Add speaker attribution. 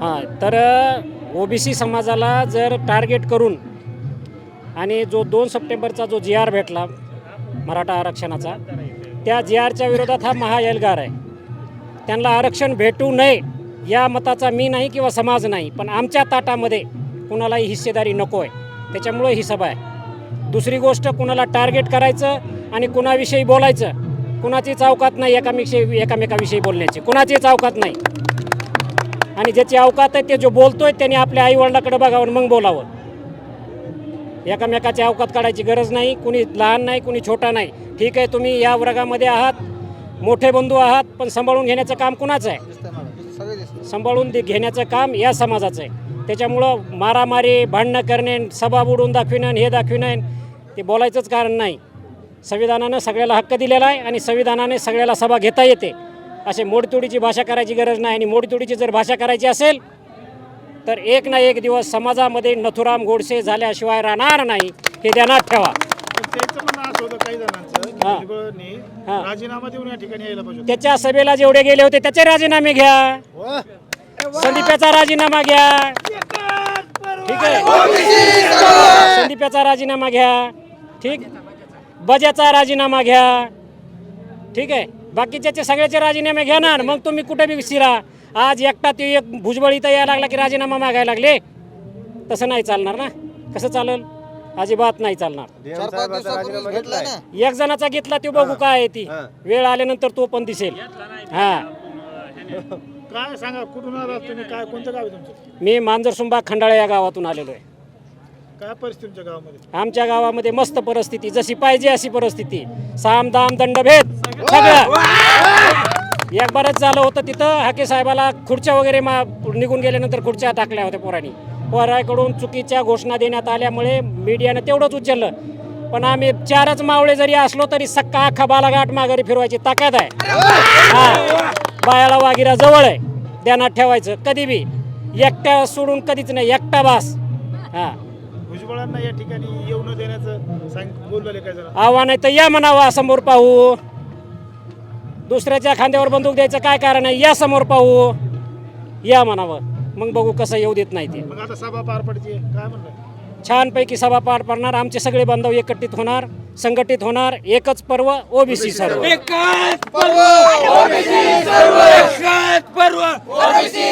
Speaker 1: हां तर ओबीसी समाजाला जर टार्गेट करून आणि जो दोन सप्टेंबरचा जो जी आर भेटला मराठा आरक्षणाचा त्या जी आरच्या विरोधात हा महाएल्गार आहे. त्यांना आरक्षण भेटू नये या मताचा मी नाही किंवा समाज नाही पण आमच्या ताटामध्ये कुणालाही हिस्सेदारी नको आहे त्याच्यामुळं ही सभा आहे. दुसरी गोष्ट कुणाला टार्गेट करायचं आणि कुणाविषयी बोलायचं कुणाची चौकात नाही एकामेविषयी एकामेकाविषयी बोलण्याची. कुणाची चौकात नाही. आणि ज्याची अवकात आहे ते जो बोलतोय त्याने आपल्या आईवडिलाकडे बघावं मग बोलावं. एकामेकाची अवकात काढायची गरज नाही कुणी लहान नाही कुणी छोटा नाही. ठीक आहे तुम्ही या वर्गामध्ये आहात मोठे बंधू आहात पण सांभाळून घेण्याचं काम कुणाचं आहे? सांभाळून दे- घेण्याचं काम या समाजाचं आहे. त्याच्यामुळं मारामारी भांडणं करणे सभा बुडून दाखविणं हे दाखविणं ते बोलायचंच कारण नाही. संविधानानं सगळ्याला हक्क दिलेला आहे आणि संविधानाने सगळ्याला सभा घेता येते. असे मोडतोडीची भाषा करायची गरज नाही आणि मोडतोडीची जर भाषा करायची असेल तर एक ना एक दिवस समाजामध्ये नथुराम गोडसे झाल्याशिवाय राहणार नाही हे ध्यानात ठेवा. त्याच्या सभेला जेवढे गेले होते त्याचे राजीनामे घ्या. संदीपाचा राजीनामा घ्या. ठीक आहे. संदीपाचा राजीनामा घ्या. ठीक. बजाचा राजीनामा घ्या. ठीक आहे. बाकीच्याचे सगळ्याचे राजीनामे घ्या ना मग तुम्ही कुठे बी शिरा. आज एकटा ते एक भुजबळ इथं यायला लागला की राजीनामा मागायला लागले? तसं नाही चालणार ना. कसं चालेल? अजिबात नाही चालणार.
Speaker 2: चार पाच दिवसापूर्वीच भेटला ना?
Speaker 1: एक जणाचा घेतला तो बघू काय आहे ती. वेळ आल्यानंतर तो पण दिसेल. हा.
Speaker 3: काय सांगा कुठून काय कोणतं गाव
Speaker 1: मी मांजरसुंबा खंडाळा या गावातून आलेलो आहे.
Speaker 3: काय परिस्थिती तुमच्या गावामध्ये?
Speaker 1: आमच्या गावामध्ये मस्त परिस्थिती जशी पाहिजे अशी परिस्थिती. साम दाम दंडभेद सगळं. एक बरंच झालं होतं तिथं हाके साहेबाला खुर्च्या वगैरे मा निघून गेल्यानंतर खुर्च्या टाकल्या होत्या पोरांनी. पोराकडून चुकीच्या घोषणा देण्यात आल्यामुळे मीडियानं तेवढंच उचललं. पण आम्ही चारच मावळे जरी असलो तरी सक्का अख्खा बालाघाट माघारी फिरवायची ताकद आहे. हा. बायाला वागिरा जवळ आहे. ध्यानात ठेवायचं. कधी बी. एकट्या सोडून कधीच नाही. एकटा बास. हा.
Speaker 3: भुजबळांना या ठिकाणी येऊ न देण्याचं सांग बोलवले काय जण
Speaker 1: आव्हान आहे तर या म्हणावा समोर पाहू. दुसऱ्याच्या खांद्यावर बंदूक द्यायचं काय कारण आहे? या समोर पाहू. या म्हणावं. मग बघू कसं येऊ देत नाही ते.
Speaker 3: मग आता सभा पार पडते काय म्हणलं
Speaker 1: छानपैकी सभा पार पडणार. आमचे सगळे बांधव एकत्रित होणार संघटित होणार. एकच पर्व ओबीसी सर्व.
Speaker 4: एकाच पर्व!